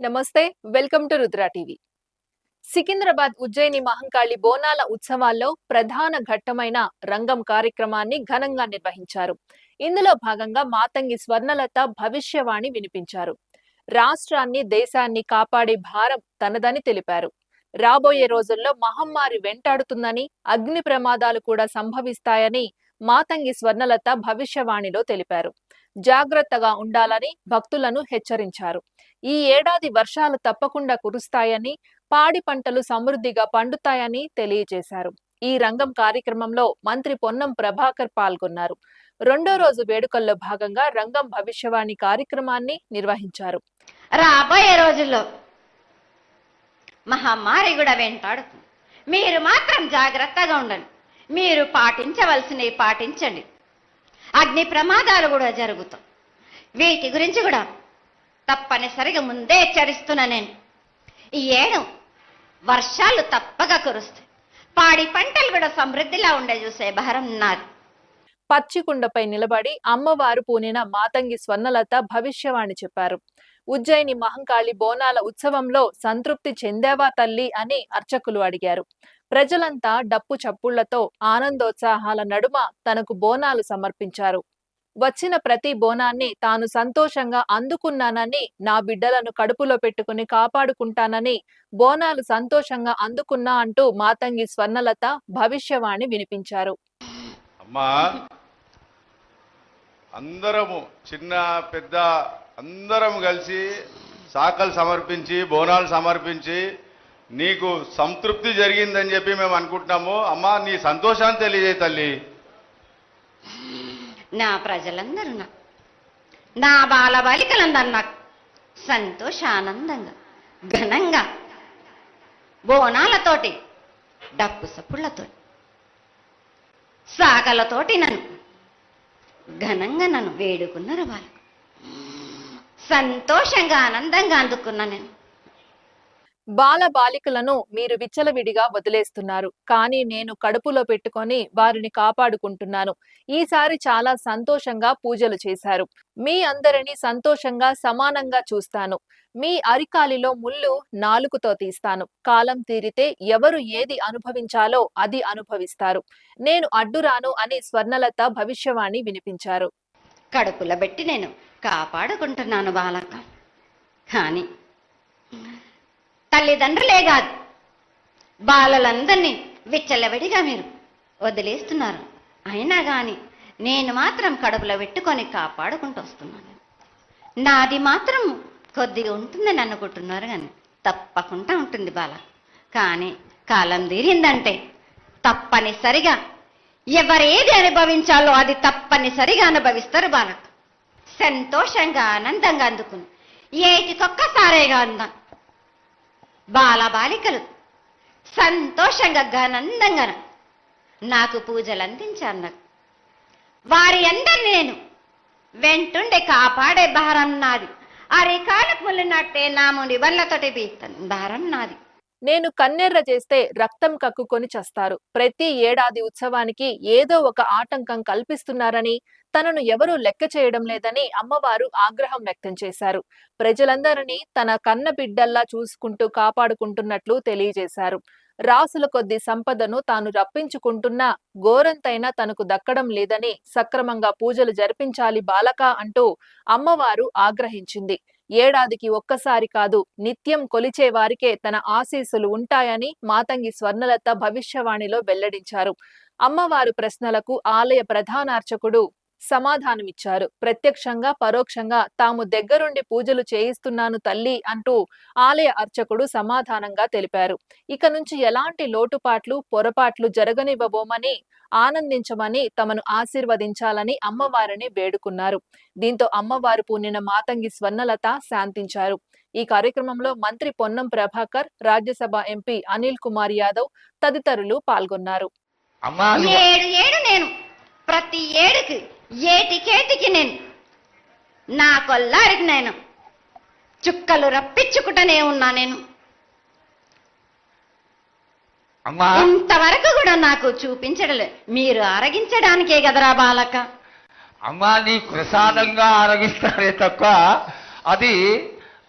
నమస్తే welcome to Rudra TV. Secunderabad Ujjaini Mahankali బోనాల ఉత్సవాల్లో ప్రధాన ఘట్టమైన రంగం కార్యక్రమాన్ని ఘనంగా నిర్వహించారు. ఇందులో భాగంగా మాతంగి స్వర్ణలత భవిష్యవాణి వినిపించారు. రాష్ట్రాన్ని దేశాన్ని కాపాడే భారం తనదని తెలిపారు. రాబోయే రోజుల్లో మహమ్మారి వెంటాడుతుందని అగ్ని ప్రమాదాలు కూడా సంభవిస్తాయని మాతంగి స్వర్ణలత భవిష్యవాణిలో తెలిపారు. జాగ్రత్తగా ఉండాలని భక్తులను హెచ్చరించారు. ఈ ఏడాది వర్షాలు తప్పకుండా కురుస్తాయని పాడి పంటలు సమృద్ధిగా పండుతాయని తెలియజేశారు. ఈ రంగం కార్యక్రమంలో మంత్రి పొన్నం ప్రభాకర్ పాల్గొన్నారు. రెండో రోజు వేడుకల్లో భాగంగా రంగం భవిష్యవాణి కార్యక్రమాన్ని నిర్వహించారు. రాబోయే రోజుల్లో మహమ్మారి కూడా వెంటాడు మీరు మాత్రం జాగ్రత్తగా ఉండండి. మీరు పాటించవలసినవి పాటించండి. అగ్ని ప్రమాదాలు కూడా జరుగుతాం. వీటి గురించి కూడా తప్పనిసరిగా ముందే హెచ్చరిస్తున్నా నేను. ఈ ఏడు వర్షాలు తప్పక కురుస్తాయి. పాడి పంటలు కూడా సమృద్ధిలా ఉండే చూసే భారం నాది. పచ్చికుండపై నిలబడి అమ్మవారు పూనిన మాతంగి స్వర్ణలత భవిష్యవాణి చెప్పారు. ఉజ్జయిని మహంకాళి బోనాల ఉత్సవంలో సంతృప్తి చెందావా తల్లి అని అర్చకులు అడిగారు. ప్రజలంతా డప్పు చప్పుళ్ళతో ఆనందోత్సాహాల నడుమ తనకు బోనాలు సమర్పించారు. వచ్చిన ప్రతి బోనాన్ని తాను సంతోషంగా అందుకున్నానని నా బిడ్డలను కడుపులో పెట్టుకుని కాపాడుకుంటానని బోనాలు సంతోషంగా అందుకున్నా అంటూ మాతంగి స్వర్ణలత భవిష్యవాణి వినిపించారు. అమ్మా అందరము చిన్న పెద్ద అందరం కలిసి శాఖలు సమర్పించి బోనాలు సమర్పించి నీకు సంతృప్తి జరిగిందని చెప్పి మేము అనుకుంటున్నాము. అమ్మా నీ సంతోషాన్ని తెలియజేయ తల్లి. నా ప్రజలందరూ నా బాల బాలికలందరూ నాకు సంతోషానందంగా ఘనంగా బోనాలతోటి డప్పు సప్పుళ్ళతో సాగలతోటి నన్ను ఘనంగా నన్ను వేడుకున్నారు వాళ్ళు. సంతోషంగా ఆనందంగా అందుకున్నా నేను. బాల బాలికలను మీరు విచ్చలవిడిగా వదిలేస్తున్నారు. కానీ నేను కడుపులో పెట్టుకొని వారిని కాపాడుకుంటున్నాను. ఈసారి చాలా సంతోషంగా పూజలు చేశారు. మీ అందరినీ సంతోషంగా సమానంగా చూస్తాను. మీ అరికాలిలో ముళ్ళు నాలుగుతో తీస్తాను. కాలం తీరితే ఎవరు ఏది అనుభవించాలో అది అనుభవిస్తారు. నేను అడ్డురాను అని స్వర్ణలత భవిష్యవాణి వినిపించారు. కడుపులో పెట్టి నేను కాపాడుకుంటున్నాను బాలక. కానీ తల్లిదండ్రులే కాదు బాలలందరినీ విచ్చలవిడిగా మీరు వదిలేస్తున్నారు. అయినా కానీ నేను మాత్రం కడుపులో పెట్టుకొని కాపాడుకుంటూ వస్తున్నాను. నాది మాత్రం కొద్దిగా ఉంటుందని అనుకుంటున్నారు కానీ తప్పకుండా ఉంటుంది బాల. కానీ కాలం తీరిందంటే తప్పనిసరిగా ఎవరేది అనుభవించాలో అది తప్పనిసరిగా అనుభవిస్తారు బాలకు. సంతోషంగా ఆనందంగా అందుకుని. ఏటికొక్కసారేగా అందాం. బాల బాలికలు సంతోషంగా ఘనందంగా నాకు పూజలు అందించన్నారు వారి అందరిని నేను వెంటుండే కాపాడే భారం నాది. అరికాలకు ముళ్ళినట్టే నాముని వల్లతోటి బీస్తాను భారం నాది. నేను కన్నెర్ర చేస్తే రక్తం కక్కుకొని చస్తారు. ప్రతి ఏడాది ఉత్సవానికి ఏదో ఒక ఆటంకం కల్పిస్తున్నారని తనను ఎవరూ లెక్క చేయడం లేదని అమ్మవారు ఆగ్రహం వ్యక్తం చేశారు. ప్రజలందరినీ తన కన్న బిడ్డల్లా చూసుకుంటూ కాపాడుకుంటున్నట్లు తెలియజేశారు. రాసుల కొద్ది సంపదను తాను రప్పించుకుంటున్నా గోరంతైనా తనకు దక్కడం లేదని సక్రమంగా పూజలు జరిపించాలి బాలక అంటూ అమ్మవారు ఆగ్రహించింది. ఏడాదికి ఒక్కసారి కాదు నిత్యం కొలిచే వారికే తన ఆశీస్సులు ఉంటాయని మాతంగి స్వర్ణలత భవిష్యవాణిలో వెల్లడించారు. అమ్మవారు ప్రశ్నలకు ఆలయ ప్రధానార్చకుడు సమాధానమిచ్చారు. ప్రత్యక్షంగా పరోక్షంగా తాము దగ్గరుండి పూజలు చేయిస్తున్నాను తల్లి అంటూ ఆలయ అర్చకుడు సమాధానంగా తెలిపారు. ఇక నుంచి ఎలాంటి లోటుపాట్లు పొరపాట్లు జరగనివ్వబోమని ఆనందించమని తమను ఆశీర్వదించాలని అమ్మవారిని వేడుకున్నారు. దీంతో అమ్మవారు పూనిన మాతంగి స్వర్ణలత శాంతించారు. ఈ కార్యక్రమంలో మంత్రి పొన్నం ప్రభాకర్ రాజ్యసభ ఎంపీ అనిల్ కుమార్ యాదవ్ తదితరులు పాల్గొన్నారు. అమ్మా నువ్వు- ఏడు ఏడు నేను. ప్రతి ఏడుకి ఏటికేటికి నేను? నా కొల్లారికి నేను. చుక్కలు రప్పించుకుంటూనే ఉన్నా నేను. అమ్మా! ఇంతవరకు కూడా నాకు చూపించడలే. మీరు ఆరగించడానికే కదరా బాలక అమ్మా నీ ప్రసాదంగా ఆరగిస్తారే తప్ప అది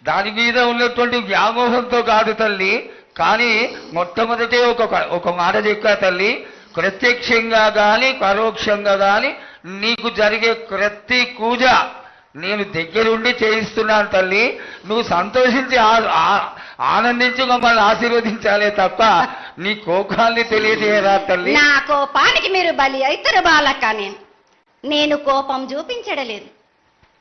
దాని మీద ఉన్నటువంటి వ్యామోహంతో కాదు తల్లి. కానీ మొట్టమొదటే ఒక ఒక మాట చెప్పా తల్లి. ప్రత్యక్షంగా గాని పరోక్షంగా గాని నీకు జరిగే ప్రతి పూజ నేను దగ్గరుండి చేయిస్తున్నాను తల్లి. నువ్వు సంతోషించి ఆ- ఆనందించి మమ్మల్ని ఆశీర్వదించాలే తప్ప నీ కోపాన్ని తెలియజేయరా తల్లి. నా కోపానికి మీరు బలి అవుతారు బాలక్క నేను. నేను కోపం చూపించడలేదు.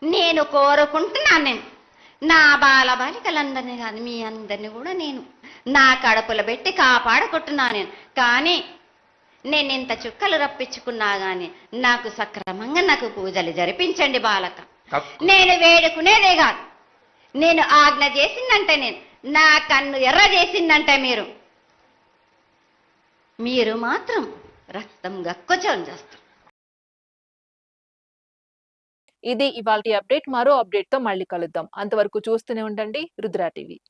నేను కోరుకుంటున్నాను నేను. నా బాల బాలికలందరినీ కానీ మీ అందరిని కూడా నేను నా కడుపులో పెట్టి కాపాడుకుంటున్నాను నేను. కానీ నేను ఇంత చుక్కలు రప్పించుకున్నా గాని నాకు సక్రమంగా నాకు పూజలు జరిపించండి బాలక. నేను వేడుకునేదే కాదు. నేను ఆజ్ఞ చేసిందంటే నేను నా కన్ను ఎర్ర చేసిందంటే మీరు. మీరు మాత్రం రక్తం గక్కుచోని చేస్తారు. ఇది ఇవాల్టి అప్డేట్ మరో అప్డేట్తో మళ్ళీ కలుద్దాం. అంతవరకు చూస్తూనే ఉండండి రుద్రా టీవీ.